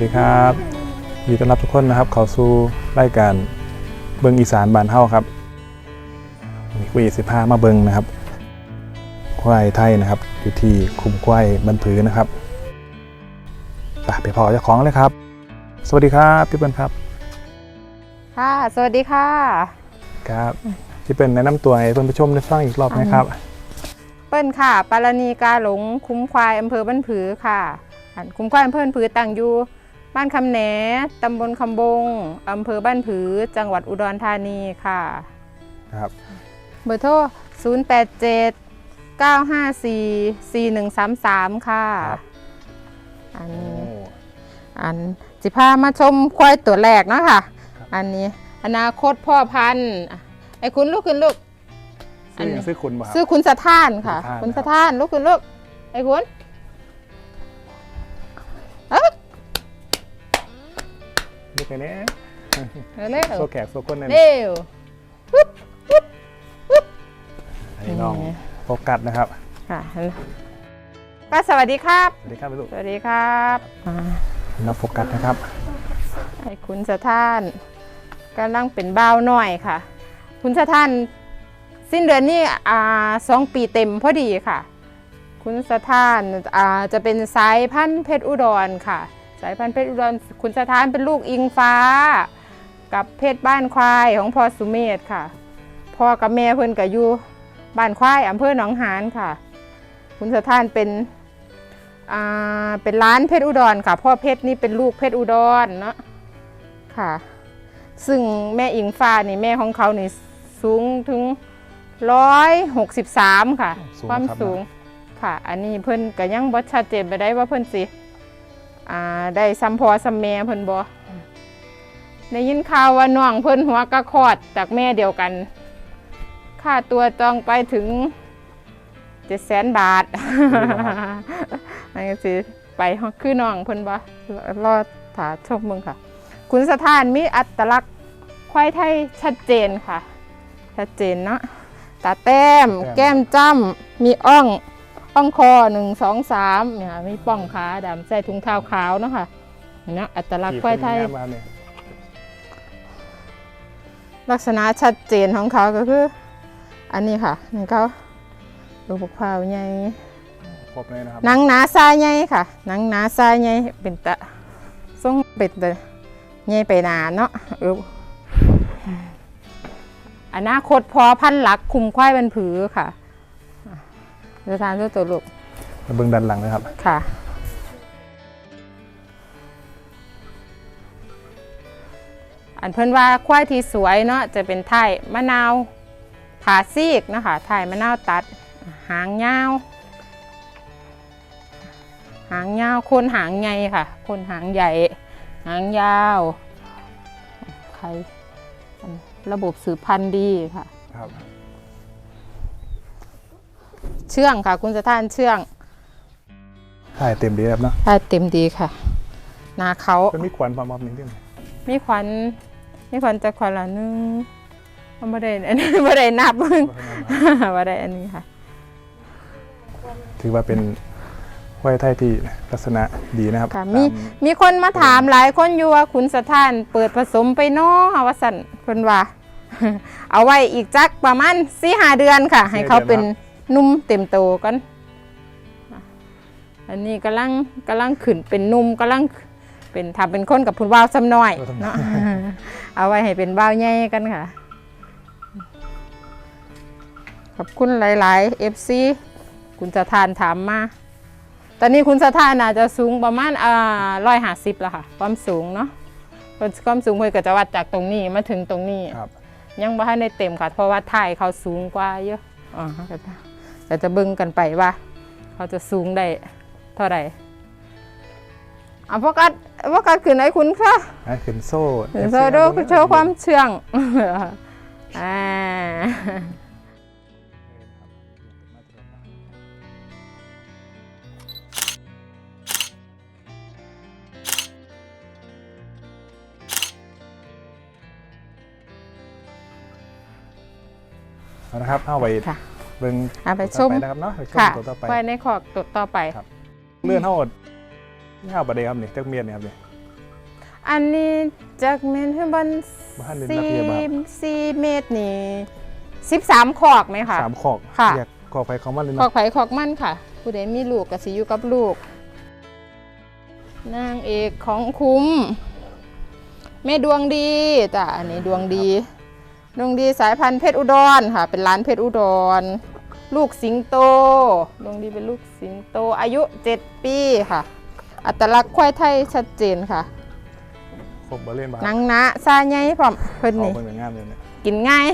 วัสดีครับยินดีต้อนรับทุกคนนะครับ เข้าสู่รายการเบิงอีสานบานเฮาครับมีคุยสิบห้ามาเบิงนะครับ ควายไทยนะครับอยู่ที่คุมควายบันผือนะครับไปไปพอเจ้าของเลยครับ สวัสดีครับพี่เปิ้ลครับค่ะสวัสดีค่ะ ครับพี่เปิ้ลแนะนำตัวให้เพื่อนผู้ชมได้ฟังอีกรอบไหมครับ เปิ้ลค่ะ ปารณีกาหลงคุ้มควายอำเภอบ้านผือค่ะอันคุ้มควายอำเภอบ้านผือตั้งอยู่ บ้านคำแหนตำบลคำบงอำเภอบ้านผือ จังหวัดอุดรธานีค่ะ ครับ เบอร์โทร 087 954 4133 ค่ะ ครับ อันโอ้ นี้อันจิพามาชมควายตัวแรกเนาะค่ะอันนี้อนาคตพ่อพันธุ์อะไอ้คุณลูกคุณลูกซื้ออย่างซื้อคุณป่ะครับ ซื้อคุณสะท้านค่ะคุคุณณสะสะท้าท้านนลูกคุณลูกไอ้คุณ ลูกไงเนี่ยเร็วโซแขกโซก้นนั่นเร็วอันนี้น้องโฟกัสนะครับค่ะป้าสวัสดีครับ สวัสดีครับพี่ลูกสวัสดีครับอ่าน้องโฟกัสนะครับไอ้คุณสะท้านกำลังเป็นบ่าวหน่อยค่ะ คุณสะท้านสิ้นเดือนนี้อ่าสองปีเต็มพอดีค่ะ คุณสถานอ่าจะเป็นสายพันธุ์เพชรอุดรค่ะ สายพันธุ์เพชรอุดรคุณสถานเป็นลูกอิงฟ้า กับเพชรบ้านควายของพ่อสุเมธค่ะพ่อกับแม่เพิ่นก็อยู่บ้านควายอำเภอหนองหานค่ะคุณสถานเป็นอ่าเป็นร้านเพชรอุดรค่ะ พ่อเพชรนี่เป็นลูกเพชรอุดรเนาะค่ะ ซึ่งแม่อิงฟ้านี่แม่ของเขานี่สูงถึงร้อยหกสิบสามค่ะ สูงความครับ สูงค่ะ อันนี้เพิ่นก็ยังบ่ชัดเจนไปได้ว่าเพิ่นสิ อ่าได้ซ้ำพอซ้ำแม่เพิ่นบ่ได้ยินข่าวว่าน้องเพิ่นหัวกระคอดจากแม่เดียวกันค่าตัวจองไปถึงเจ็ดแสนบาทนั่นก็สิไปฮอดคือน้องเพิ่นบ่รอถาชมมึงค่ะ คุณสถานมีอัตลักษณ์ควายไทยชัดเจนค่ะ ชัดเจนเนาะตาแต้ม แก้มจ้ำมีอ่อง อ่องคอหนึ่งสองสามเนี่ยมีป้องขาดำใส่ถุงเท้าขาวเนาะค่ะเนาะอัตลักษณ์ควายไทยขี่เป็นงามมาเนี่ยลักษณะชัดเจนของเขาก็คือ อันนี้ค่ะนี่เขาลูกบกพร้าวใหญ่ครบเลยนะครับหนังหนาทรายใหญ่ค่ะหนังหนาทรายใหญ่เป็นตะทรงเป็นตะใหญ่ไปหนาเนาะเอออนาคตพอพันหลักคุมควายเป็นผือค่ะอะ จะทานด้วยตัวลูกมาเบิ้งด้านหลังนะครับ ค่ะ อันเพิ่นว่าควายที่สวยเนาะจะเป็นไทยมะนาวผ่าซีกนะคะไทยมะนาวตัด หางยาว หางยาวโคนหางใหญ่ค่ะโคนหางใหญ่ หางยาวใครอันระบบสืบพันธุ์ดีค่ะ ครับ เชื่องค่ะ คุณสถานเชื่องถ่ายเต็มดีครับเนาะถ้าเต็มดีค่ะหนาเขาเป็นมีขวัญพร้อมๆนิดนึงมีขวัญมีขวัญจะขวัญละหนึงมันไม่ได้อันนี้ไม่ได้นับมึงไม่ได้อันนี้ค่ะ ถือว่าเป็นควายไทยที่ลักษณะดีนะครับค่ะตามีมีคนมาถามหลายคนอยู่ว่าคุณสถานเปิดผสมไปเนาะว่าสันเพิ่นว่า เอาไว้อีกจักประมาณสี่หาเดือนค่ะ ให้เขาเป็น นุ่มเต็มโตกันอันนี้กำลังกำลังขึ้นเป็นนุ่มกำลังเป็นทำเป็นคนกับพุ่นว่าวซ้ำน้อยเนาะเอาไว้ให้เป็นว่าวใหญ่กันค่ะ ขอบคุณหลายๆ FC คุณสถานถามมาตอนนี้คุณสถานอาจจะสูงประมาณอ่าร้อยห้าสิบแล้วค่ะ ความสูงเนาะความสูงเพื่อก็จะวัดจากตรงนี้มาถึงตรงนี้ครับยังบ่ทันได้เต็มค่ะ เพราะว่าถ่ายเขาสูงกว่าเยอะอ่าก็จะแต่จะเบิ่งกันไปว่า เขาจะสูงได้เท่าไหร่อะพวกกัดพวกกัดขึ้นไหนคุณคะอะขึ้นโซ่ขึ้นโซโดโชว์ความเชื่องอ่าเอานะครับ เอาไว้ค่ะ เบิ้งเอาไปชต่อมนะครับเนาะไปชมค่ะตัวต่อไป ไว้ในขอกตัวต่อไป ครับ เลื่อนเท่าหมดนี่เอาประเดี๋ยวครับนี่เจ้าเมียนเนี่ยครับนี่ อันนี้จากเมนที่บันบ้านเรียนสี่ระเบียบครับสี่เมตรนี่สิบสามขอกไหมคะ สามขอกค่ะแยกขอกไปเขามาเลยขอเนาะกไผ่ขอกมั่นค่ะ ผู้ใดมีลูกก็สิอยู่กับลูก นางเอกของคุ้ม แม่ดวงดีจ้ะอันนี้ดวงดี ดวงดีสายพันธุ์เพชรอุดรค่ะ เป็นร้านเพชรอุดร ลูกสิงโต ดวงดีเป็นลูกสิงโต อายุ 7 ปีค่ะ อัตลักษณ์ควายไทยชัดเจนค่ะขอกบาเล่นบ้าหนังหนะซาใหญ่พร้อมเพิ่นเขานี่เป็นงามเลยเนี่ยกินง่าย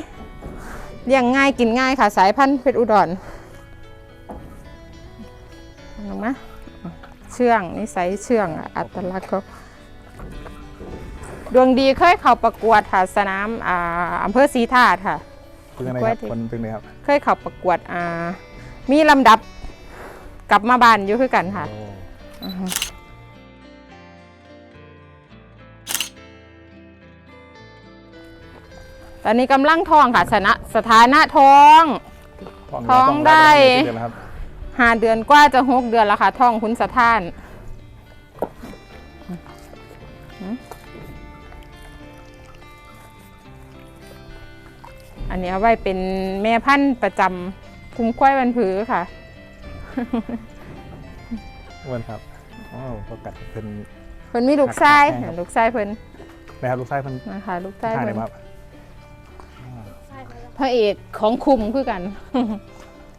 เลี้ยงง่ายกินง่ายค่ะ สายพันธุ์เพชรอุดรเห็นไหมเชื่องนิสัยเชื่องอะอัตลักษณ์เขาดวงดีเคยเข้าประกวดค่ะสนามอ่าอำเภอศรีธาตุค่ะ เป็นยังไงกล้ควยรับที่มันเป็นไงครับเคยเข้าประกวดอ่ามีลำดับกลับมาบ้านอยู่คือกันค่ะโอ้อือฮึตอนนี้กำลังท้องค่ะสนะสถานะท้อง ท้องได้เดือนแล้วครับ ห้าเดือนกว่าจะหกเดือนแล้วค่ะท้องคุณสะท้าน อันนี้เอาไว้เป็นแม่พันธุ์ประจำคุ้มควายวันผือค่ะอ้วนครับอ๋อประกัดเป็นเพิ่นมีลูกชายครับลูกชายเพิ่นนะครับลูกไส้พันนะคะลูกชายท่าไหนเพิ่นครับพระเอกของคุมคือกัน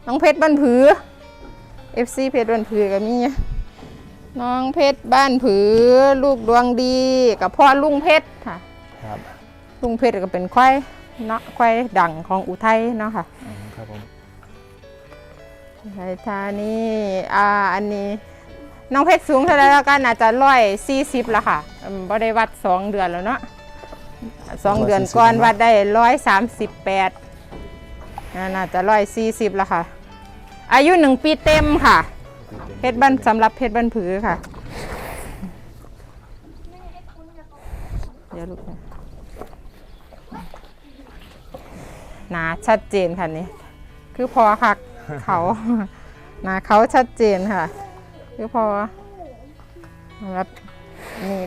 น้องเพชรบ้านผือ FC เพชรบ้านผือก็มีน้องเพชรบ้านผือ ลูกดวงดีกับพ่อลุงเพชรค่ะ ครับลุงเพชรก็เป็นควาย เนาะควายดังของอุทัยเนาะค่ะอืมครับผมอุทัยธานีอ่าอันนี้น้องเพชรสูงเท่าไหรแล้วกันอาจจะร้อยสี่สิบละค่ะอืมบ่ได้วัดสองเดือนแล้วเนาะสองเดือนก่อนวัดได้ร้อยสามสิบแปดน่าจะร้อยสี่สิบละค่ะ อายุหนึ่งปีเต็มค่ะ เพชรบ้านสำหรับเพชรบ้านผือค่ะ เดี๋ยวลูกนะ หนาชัดเจนค่ะนี่คือพอค่ะเขาหนาเขาชัดเจนค่ะ คือพอสำหรับนี่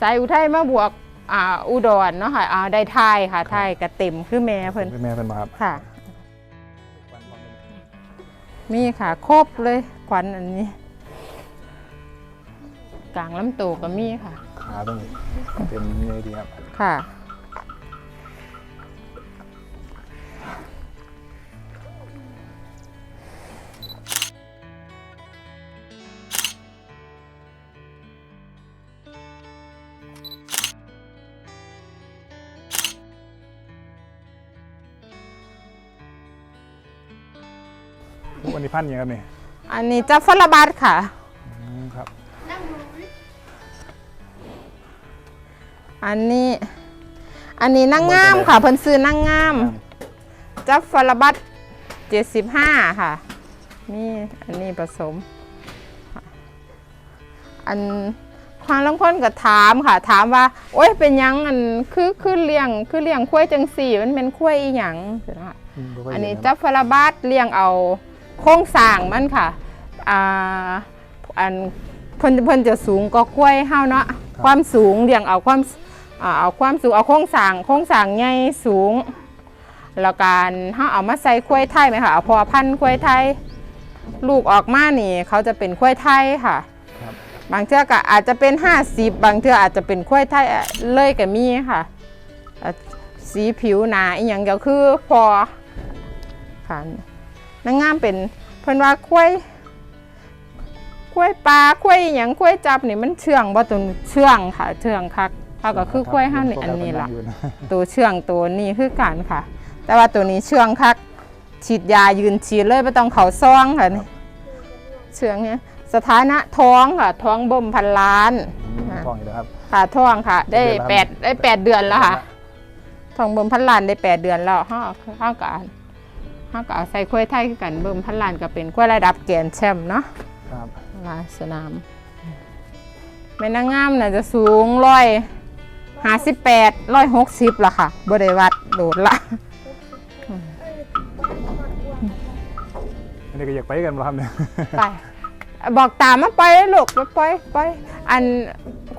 สายอุทัยมาบวกอ่าอุดรเนาะค่ะอ่าได้ทายค่ะทายกระเต็มคือแม่เพิ่นเป็นแม่เป็นมาครับค่ะ มีค่ะครบเลยขวัญอันนี้ กลางลำตัวก็มีค่ะ ขาต้องเต็มนี่ดีครับ ค่ะ วันนี้พันยังครับเนี่ยอันนี้จะฟลบัตค่ะ อืมครับอันนี้ อันนี้นางงามค่ะ เพิ่นซื้อนางงามจับฟลบัตเจ็ดสิบห้าค่ะนี่อันนี้ผสมค่ะอันความลังคนก็ถามค่ะ ถามว่า โอ๊ยเป็นหยังอันคือคือเลี้ยงคือเลี้ยงคุ้วยจังสี่ มันเป็นคุ้วยอีหยังเดี๋ยวนะคะมบ่ค่ยอันนี้เห็ะจับฟลบัตเลี้ยงเอา โครงสร้างมันค่ะอ่าอันเพิ่นเพิ่นจะสูงก็คุ้วยเฮาเนาะความสูงเลี้ยงเอาความอ่าเอาความสูงเอาโครงสร้างโครงสร้างใหญ่สูงแล้วการถ้าเอามาใส่ควายไทยไหมคะเอาพอพันธุ์ควายไทยลูกออกมานี่ เขาจะเป็นควายไทยค่ะครับบางเทื่อก็อาจจะเป็น 50 บางเทื่ออาจจะเป็นควายไทยเลยก็มีค่ะอะสีผิวหนาอีหยังก็คือพอค่ะ นางงามเป็นเพิ่นว่าควายควายปลาควายอหยังควายจับนี่มันเชื่องบ่ตัวเชื่องค่ะ เชื่องคักเท่ากับคือควายห้านี่อันนี้ล่ะอยู่นะตัวเชื่องตัวนี้คือกันค่ะ แต่ว่าตัวนี้เชื่องคักฉีดยายืนฉีดเลยไม่ต้องเขาซองค่ะนี่เชื่องเนี่ยสถานะท้องค่ะ ท้องบ่มพันล้านอืมท้องอยู่นะครับค่ะท้องค่ะ ได้เดือนละแปดได้แปดเดือนแล้วค่ะท้องบ่มพันล้านได้แปดเดือนแล้วห้าห้ากั บห้ากับใส่กล้วยไทยคือกันเบิ่มพันล้านก็เป็นกล้วยระดับแกรนด์แชมป์เนาะครับลายสนามแม่นางงามน่ะจะสูงร้อยห้าสิบแปดร้อยหกสิบละค่ะบริวัดโดดละอันนี้ก็อยากไปกันบ่ครับเนี่ยไปบอกตามมาไปเลยลูกไปไปไปอัน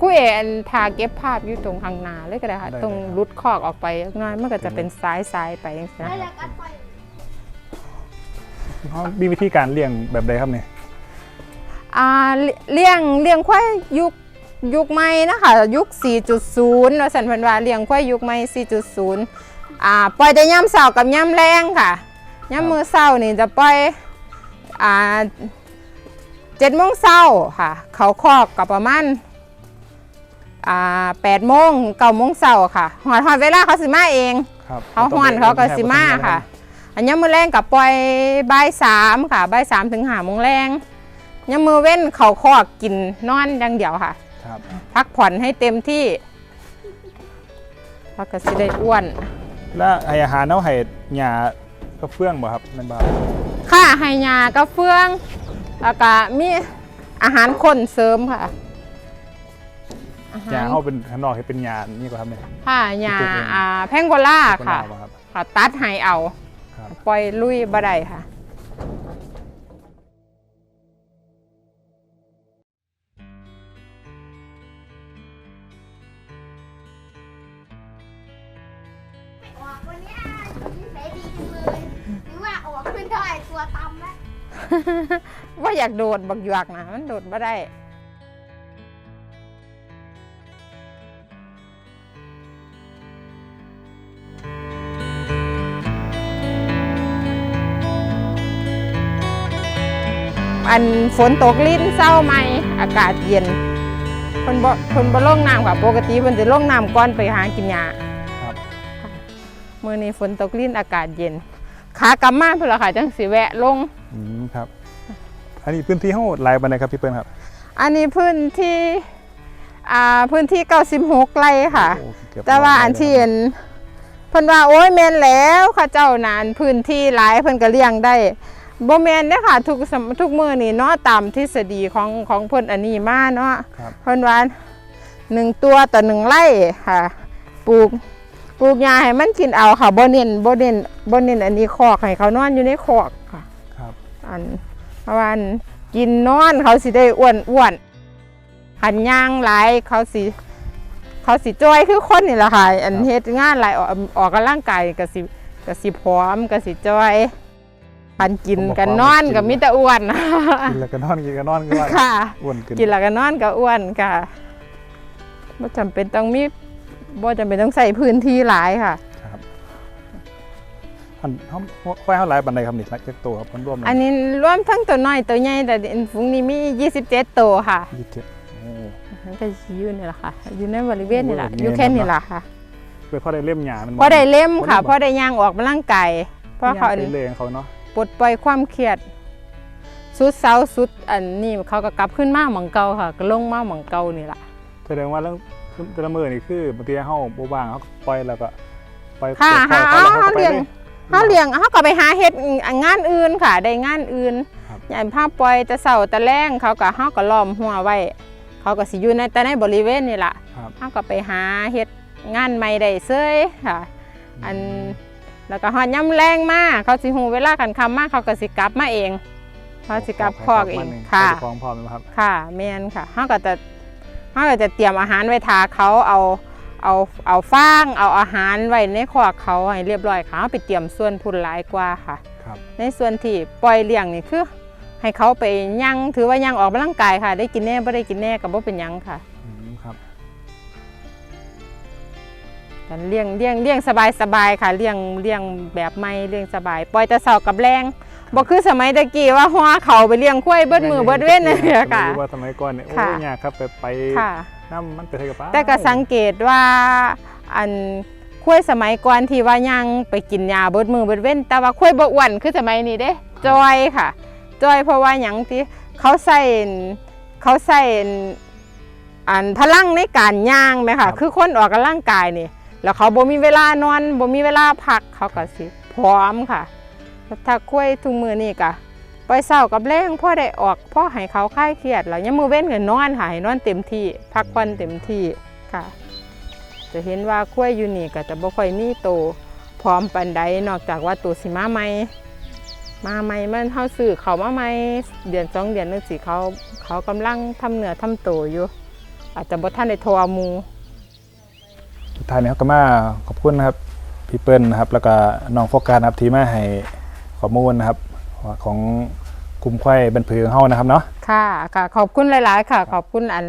คุยอันทาเก็บภาพอยู่ตรงข้างหน้าเลยก็ได้ค่ะ ตรงรุดคอกออกไปน้อยมันก็จะเป็นซ้ายซ้ายๆไปอย่างเงี้ย เขามีวิธีการเลี้ยงแบบใดครับเนี่ยอ่าเลี้ยงเลี้ยงควายยุคยุคใหม่นะคะยุค 4.0เราสันเพันว่าเลี้ยงควายยุคใหม่ 4.0อ่าปล่อยแต่ย่ำเสาร์กับย่ำแรงค่ะย่ำมือเสาร์นี่จะปล่อยอ่าเจ็ดโมงเช้าค่ะ เขาคอกกับประมาณอ่าแปดโมงเก้าโมงเช้าค่ะหอดหอดเวลาเขาสิมาเองครับเขาหอนเขาก็สิมาค่ะ อันนี้มือแรงกับปล่อยบ่ายสามค่ะบ่ายสามถึงหาโมงแรงยามมือเว้นเขาคอกกินนอนอย่างเดียวค่ะ ครับ พักผ่อนให้เต็มที่พักก็สิได้อ้วน แล้วให้อาหารเอาให้หญ้าก็เฟื่องบ่ครับแม่นบ่ครับค่าให้ยาก็เฟืองแล้วก็มีอาหารคนเสริมค่ะอาหญ้าหารเฮาเป็นข้างนอกให้เป็นหญ้านี่ก็ครับเนี่ยค่ะยาปลูกเองอ่าแพงโกล่าค่ะนบ่ครับ ค่ะตัดให้เอาครับ ปล่อยลุยบ่ได้ค่ะไม่ออกวันเนี้ยนิสัยดีจังเลยหรือว่าออกไม่ได้ตัวตำแล้ว ว่าอยากโดดบักหยวกนะมันโดดบ่ได้ อันฝนตกลิ้นเศร้าไหมอากาศเย็นคนบ่คนบ่ลงน้ำค่ะปกติมันจะลงน้ำก่อนไปหากินหญ้าครับมื้อนี้ฝนตกลิ้นอากาศเย็นขากลับมาเพิ่นล่ะค่ะจังสิแวะลงอืมครับ อันนี้พื้นที่เฮาหลายปานใดครับพี่เปิ้ลครับ อันนี้พื้นที่อ่าพื้นที่96ไร่ค่ะ โอ้เกือบแต่ว่าร้ยอันที่เลยเห็นเพิ่นว่าโอ้ยแม่นแล้วเข้าเจ้านานพื้นที่หลายเพิ่นก็เลี้ยงได้ บ่แม่นเด้อค่ะทุกสมทุกมื้อนี่เนาะตามทฤษฎีของของเพิ่นอันนี้มาเนาะครับ เพิ่นว่าหนึ่งตัวต่อหนึ่งไร่ค่ะ ปลูกปลูกหญ้าให้มันกินเอาค่ะบ่เน้นบ่เน้นบ่เน้นอันนี้คอกให้เขานอนอยู่ในคอกค่ะครับ อันเพราะว่าอันกินนอนเขาสิได้อ้วนอ้วนหันย่างหลายเขาสิเขาสิจ้อยคือคนนี่แหละค่ะอันเฮ็ดงานหลายออกออกกำลังกายก็สิก็สิพร้อมก็สิจ้อยันกินกันนอนก็มีแต่อ้วนกินแล้วก็นอนกินก็นอนก็ว่าค่ะอ้วนขึ้นกินแล้วก็นอนก็อ้วนค่ะบ่จำเป็นต้องมีบ่จำเป็นต้องใส่พื้นที่หลายค่ะครับอันเฮาควายเฮาหลายปานใดครับนี่สักจักตัวครับมันรวมอันนี้รวมทั้งตัวน้อยตัวใหญ่แต่ฝูงนี้มี 27 ตัวค่ะยี่สิบเจ็ดโอ้มันก็อยู่นี่แหละค่ะอยู่ในบริเวณนี่แหละอยู่แค่นี่แหละค่ะเพื่อพอได้เล่มหญ้ามันพอได้เล่มค่ะพอได้บ่พอได้ย่างออกกำลังไกายเพราะเขาย่งไปเลงเขาเนาะ ปลดปล่อยความเครียดสุดเสาสุดอันนี้เขาก็กลับขึ้นมาหมองเก่าค่ะ ก็ลงมาหมองเก่านี่แหละแสดงว่าเรื่องแต่ละมื้อนี่คือบางทีเฮาบ่ว่างเฮาก็ปล่อยแล้วก็ปล่อยค่ะเปิดหาไฟเขาไปเลี้ยงลเขาเลี้ยงเขาก็ไปหาเฮ็ดงานอื่นค่ะได้งานอื่นครับอย่างภาพปล่อยแต่เสาแต่แรงเขาก็เขาก็ล้อมหัวไว้ เขาก็สิอยู่ในแต่ในบริเวณนี่แหละครับเขาก็ไปหาเฮ็ดงานใหม่ได้เซยค่ะ อัน แล้วก็ฮอดย่ำแรงมากเขาสิหูเวลากันคำมากเขาก็สิกลับมาเองเขาสิกลับคอกเองค่ะคองพร้อมไหมครับค่ะแม่นค่ะเขาก็จะเขาก็จะเตรียมอาหารไว้ทาเขาเอาเอาเอาฟางเอาอาหารไว้ในคอกเขาให้เรียบร้อยค่ะเขาไปเตรียมส่วนพุ่นหลายกว่าค่ะครับในส่วนที่ปล่อยเลี้ยงนี่คือให้เขาไปย่างถือว่าย่างออกกำลังกายค่ะ ได้กินแน่ไม่ได้กินแน่กับว่าเป็นหยังค่ะ กันเลี้ยงเลี้ยงเลี้ยงสบายสบายค่ะเลี้ยงเลี้ยงแบบไม่เลี้ยงสบาย ปล่อยแต่เสากับแรงบ่คือสมัยตะกี้ว่าหัวเขาไปเลี้ยงควายเบิดมือเบิดเว้นเลยค่ะรู้ว่าสมัยก่อนเนี่ยโอ้ค่ะยยากครับไปไปค่ะน้ำมันไปเทกับป้าแต่ก็สังเกตว่าอันควายสมัยก่อนที่ว่ายังไปกินยาเบิดมือเบิดเว้น แต่ว่าควายบ่อ้วนคือสมัยนี้เด้จอยค่ะ จอยเพราะว่าหยังที่เขาใส่เขาใส่อันพลังในการย่างไหมค่ะ คือคนออกกำลังกายนี่ แล้วเขาบ่มีเวลานอนบ่มีเวลาพักเขาก็สิพร้อมค่ะถ้าคุยทุกมือนี่ก็ปล่อยเศร้ากับแรงพ่อได้ออกพ่อให้เขาคลายเครียดแล้วยังมือเว้นกันนอนค่ะให้นอนเต็มที่ พักผ่อนเต็มที่ค่ะ จะเห็นว่าคุ้ยอยู่นี่ก็จะบ่ค่อยมีโตพร้อมปันใดนอกจากว่าตัวสิมาใหม่มาใหม่มันเฮาซื้อเขามาใหม่เดือนสองเดือนนึงสิเขาเขากำลังทำเหนือทำโตอยู่ อาจจะบ่ทันได้ทอมู สุดท้ายนี้ครับก็มาขอบคุณนะครับพี่เปิ้ลนะครับ แล้วก็น้องโฟกัสนะครับที่มาให้ข้อมูลนะครับ ของกลุ่มควายบันพือของเฮานะครับเนาะค่ะค่ะขอบคุณหลาย ๆ ค่ะ ขอบคุณอัน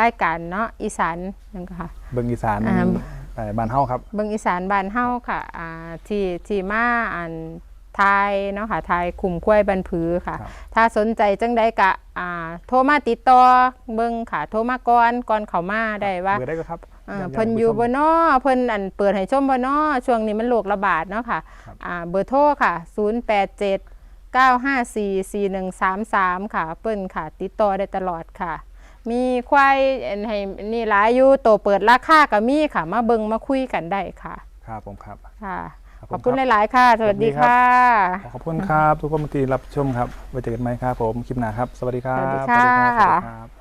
รายการเนาะอีสานนั่นก็ค่ะ เบิ่งอีสานอ่าไปบ้านเฮาครับ เบิ่งอีสานบ้านเฮาค่ะอ่าที่ที่มาอันไทยเนาะค่ะไทยคุมกล้วยบันผือค่ะครับถ้าสนใจจังใดกะอ่าโทรมาติดต่อเบิ่งค่ะ โทรมาก่อนก่อนเข้ามาได้ว่าเบอร์ได้ก็ครับ อ่าย้ำๆเพิ่นอยู่ให้บ่ผู้ชมนอเพิ่นอันเปิดให้ชมบ่นอช่วงนี้มันโรคระบาดเนาะค่ะครับอ่าเบอร์โทรค่ะ 087 954 4133 ค่ะ เปิ้นค่ะ ติดต่อได้ตลอดค่ะ มีควายอันให้นี่หลายอยู่โตเปิดราคาก็มีค่ะ มาเบิ่งมาคุยกันได้ค่ะครับผมครับ ค่ะครับขอบคุณผมครับหลาย ๆ ค่ะ สวัสดีสวัสดีครับค่ะขอบคุณครับ ทุกคนที่รับชมครับไว้เจอกันไหมครับผมคลิปหน้าครับ สวัสดีครับสวัสดีค่ะ สวัสดีครับ